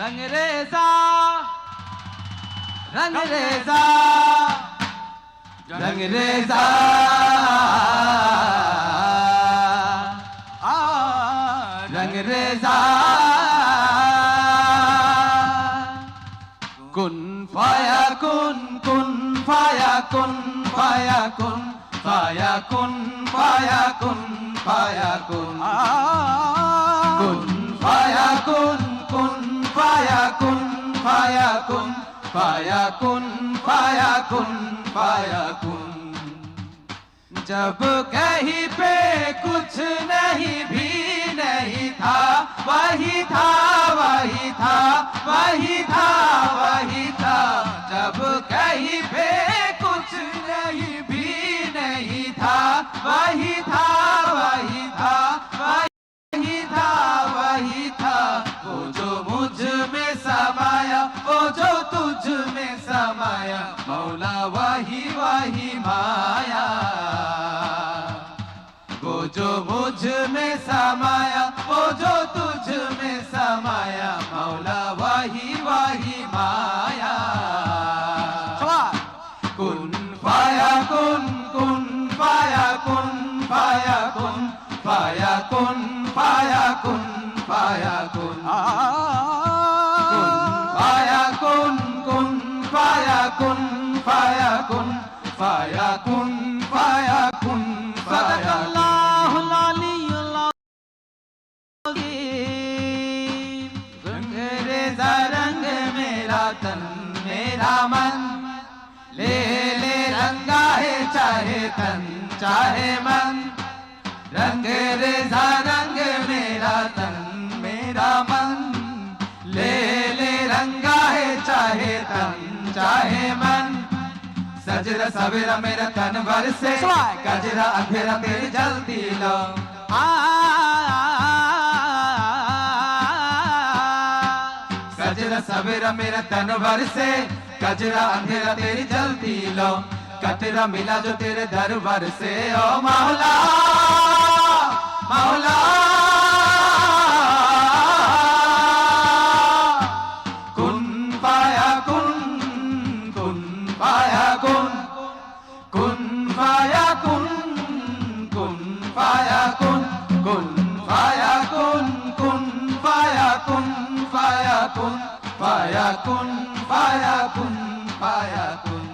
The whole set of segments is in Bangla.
रंग रेसा रंग रेजा रंग रेजा आ रंग रेजा कुन फाया कुन कुन फाया कुन फाया कुन फाया कुन फाया कुन फाया कुन कुन फाया कुन कुन फाया कुन फाया कुन फाया कुन फायाकुन फाया जब कहीं पे कुछ नहीं, भी नहीं था, वही था वही था वही था वही था। जब कहीं समाया मौला वही वही माया वो जो मुझ में समाया वो जो तुझ में समाया मौला वही वही माया कुन फाया कुन कुन फाया कुन फाया कुन फाया कुन फाया कुन फाया कुन कुन फाया कुन कुन फाया कुन फाया कुन फाया कुन फाया कुन फाया रंग रेजा रंग मेरा तन मेरा मन ले ले रंगा है चाहे तन चाहे मन रंग रेजा रंग मेरा तन मेरा मन ले ले रंगा है चाहे तन चाहे मन सजरा सवेरा मेरा तन भर से गजरा अंधेरा तेरी जल्दी लो गजरा सवेरा मेरा तन भर से गजरा अंधेरा तेरी जल्दी लो कतरा मिला जो तेरे दरबार से ओ मौला मौला ফায়াকুন কুন ফায়াকুন ফায়াকুন ফায়াকুন ফায়াকুন ফায়াকুন।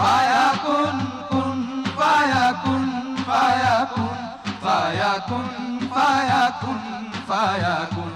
ফায়াকুন কুন ফায়াকুন ফায়াকুন ফায়াকুন ফায়াকুন ফায়াকুন।